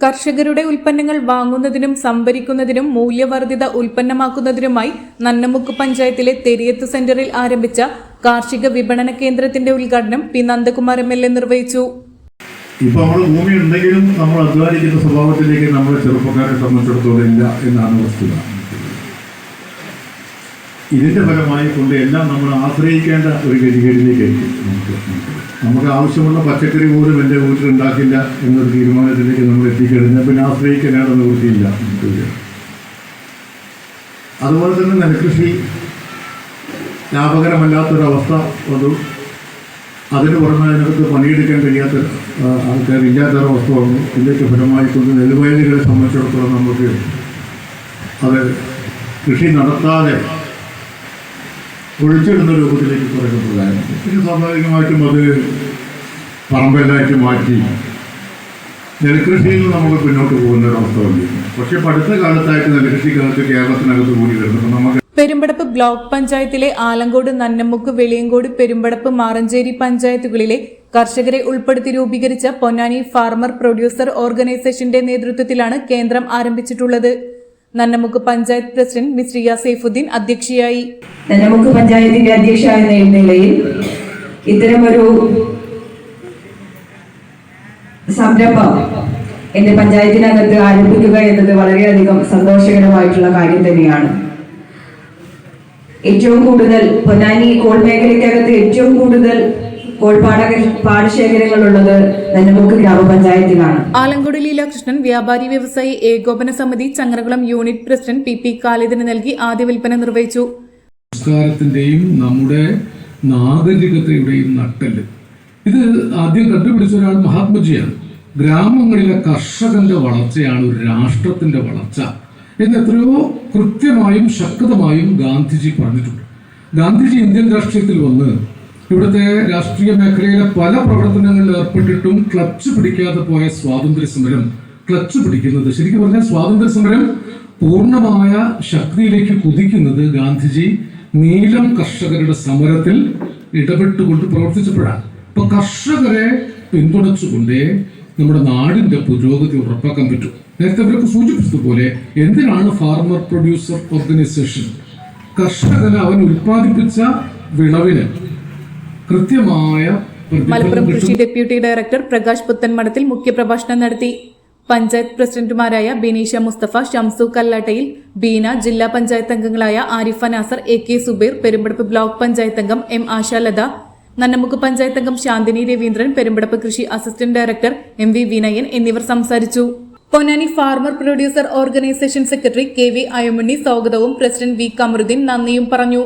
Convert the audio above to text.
കർഷകരുടെ ഉൽപ്പന്നങ്ങൾ വാങ്ങുന്നതിനും സംഭരിക്കുന്നതിനും മൂല്യവർദ്ധിത ഉൽപ്പന്നമാക്കുന്നതിനുമായി നന്നമുക്ക് പഞ്ചായത്തിലെ തെരിയത്ത് സെന്ററിൽ ആരംഭിച്ച കാർഷിക വിപണന കേന്ദ്രത്തിന്റെ ഉദ്ഘാടനം P Nandakumar M L A നിർവഹിച്ചു. ഇപ്പൊ നമ്മൾ ഭൂമി ഉണ്ടെങ്കിലും നമ്മൾ അധ്വാനിക്കുന്ന സ്വഭാവത്തിലേക്ക് നമ്മളെ ചെറുപ്പക്കാരെ സംബന്ധിച്ചിടത്തോളം ഇല്ല എന്നാണ് വസ്തുത. ഇതിന്റെ ഫലമായി കൊണ്ട് എല്ലാം നമ്മൾ ആശ്രയിക്കേണ്ട ഒരു ഗതികേടിലേക്ക് നമുക്ക് നമുക്ക് ആവശ്യമുള്ള പച്ചക്കറി പോലും എന്റെ വീട്ടിൽ ഉണ്ടാക്കില്ല എന്നൊരു തീരുമാനത്തിലേക്ക് നമ്മൾ എത്തിക്കഴിഞ്ഞാൽ പിന്നെ ആശ്രയിക്കാനാണ് നിവൃത്തിയില്ല. അതുപോലെ തന്നെ നെൽകൃഷി ലാഭകരമല്ലാത്തൊരവസ്ഥ വന്നു. അതിന് പുറമെ അതിനകത്ത് പണിയെടുക്കാൻ കഴിയാത്ത ആൾക്കാരില്ലാത്തൊരവസ്ഥ വന്നു. ഇതിലേക്ക് ഫലമായി കൊണ്ട് നെൽവയലുകളെ സംബന്ധിച്ചിടത്തോളം നമുക്ക് അത് കൃഷി നടത്താതെ ഒഴിച്ചിടുന്ന രൂപത്തിലേക്ക് കുറേയൊക്കെ പ്രധാനമാണ് പിന്നെ സ്വാഭാവികമായിട്ടും അത് പറമ്പെല്ലായിട്ട് മാറ്റി നെൽകൃഷിയിൽ നമുക്ക് പിന്നോട്ട് പോകുന്ന ഒരു അവസ്ഥ വന്നിരുന്നു പക്ഷേ പഠിത്ത കാലത്തായിട്ട് നെൽകൃഷിക്കകത്ത് കേരളത്തിനകത്ത് കൂടി വരുന്നത് നമുക്ക് പെരുമ്പടപ്പ് ബ്ലോക്ക് പഞ്ചായത്തിലെ ആലങ്കോട് നന്നമുക്ക് വെളിയങ്കോട് പെരുമ്പടപ്പ് മാറഞ്ചേരി പഞ്ചായത്തുകളിലെ കർഷകരെ ഉൾപ്പെടുത്തി രൂപീകരിച്ച പൊന്നാനി ഫാർമർ പ്രൊഡ്യൂസർ ഓർഗനൈസേഷന്റെ നേതൃത്വത്തിലാണ് കേന്ദ്രം ആരംഭിച്ചിട്ടുള്ളത്. നന്നമുക്ക് പഞ്ചായത്ത് പ്രസിഡന്റ് മിസ് റിയ സൈഫുദ്ദീൻ അധ്യക്ഷയായി. നന്നമുക്ക് പഞ്ചായത്തിന്റെ അധ്യക്ഷ എന്ന നിലയിൽ ഇത്തരമൊരു സംരംഭം എന്റെ പഞ്ചായത്തിനകത്ത് ആരംഭിക്കുക എന്നത് വളരെയധികം സന്തോഷകരമായിട്ടുള്ള കാര്യം തന്നെയാണ്. ഏറ്റവും കൂടുതൽ പൊന്നാനി കോൾ മേഖലയ്ക്കകത്ത് ഏറ്റവും കൂടുതൽ കോൾ പാട പാടശേഖരങ്ങളുള്ളത് നെല്ലമുക്ക് ഗ്രാമപഞ്ചായത്തിലാണ്. ആലങ്കോട് ലീലാകൃഷ്ണൻ വ്യാപാരി വ്യവസായി ഏകോപന സമിതി Changaramkulam unit president P P കാലിദിന് നൽകി ആദ്യ വിൽപ്പന നിർവഹിച്ചു. സംസ്കാരത്തിന്റെയും നമ്മുടെ നാഗരികതയുടെയും നട്ടൽ ഇത് ആദ്യം കണ്ടുപിടിച്ച ഒരാൾ മഹാത്മജിയാണ്. ഗ്രാമങ്ങളിലെ കർഷകന്റെ വളർച്ചയാണ് ഒരു രാഷ്ട്രത്തിന്റെ വളർച്ച. എന്ന് എത്രയോ കൃത്യമായും ശക്തമായും ഗാന്ധിജി പറഞ്ഞിട്ടുണ്ട്. ഗാന്ധിജി ഇന്ത്യൻ രാഷ്ട്രീയത്തിൽ വന്ന് ഇവിടുത്തെ രാഷ്ട്രീയ മേഖലയിലെ പല പ്രവർത്തനങ്ങളിൽ ഏർപ്പെട്ടിട്ടും ക്ലച്ച് പിടിക്കാതെ പോയ സ്വാതന്ത്ര്യ സമരം ക്ലച്ച് പിടിക്കുന്നത്. ശരിക്കും പറഞ്ഞാൽ സ്വാതന്ത്ര്യ സമരം പൂർണമായ ശക്തിയിലേക്ക് കുതിക്കുന്നത് ഗാന്ധിജി നീലം കർഷകരുടെ സമരത്തിൽ ഇടപെട്ടുകൊണ്ട് പ്രവർത്തിച്ചപ്പോഴാണ്. അപ്പൊ കർഷകരെ പിന്തുണച്ചുകൊണ്ടേ നമ്മുടെ നാടിന്റെ പുരോഗതി ഉറപ്പാക്കാൻ പറ്റും. നേരത്തെ അവരൊക്കെ സൂചിപ്പിച്ചതുപോലെ എന്തിനാണ് ഫാർമർ പ്രൊഡ്യൂസർ ഓർഗനൈസേഷൻ കർഷകന് അവൻ ഉൽപ്പാദിപ്പിച്ച വിളവിന് കൃത്യമായ മലപ്പുറം കൃഷി ഡെപ്യൂട്ടി ഡയറക്ടർ പ്രകാശ് പുത്തൻമഠത്തിൽ മുഖ്യപ്രഭാഷണം നടത്തി. പഞ്ചായത്ത് പ്രസിഡന്റുമാരായ ബിനീഷ മുസ്തഫ ഷംസു കല്ലാട്ടയിൽ ബീന ജില്ലാ പഞ്ചായത്ത് അംഗങ്ങളായ Arifa Nasar A K Subeer Perumpadappu block panchayat അംഗം എം ആശാലത നന്നമുക്ക് പഞ്ചായത്ത് അംഗം ശാന്തിനി രവീന്ദ്രൻ പെരുമ്പടപ്പ് കൃഷി assistant director M V Vinayan എന്നിവർ സംസാരിച്ചു. Ponnani farmer producer organisation secretary K V Ayamunni സ്വാഗതവും പ്രസിഡന്റ് വി കമറുദ്ദീൻ നന്ദിയും പറഞ്ഞു.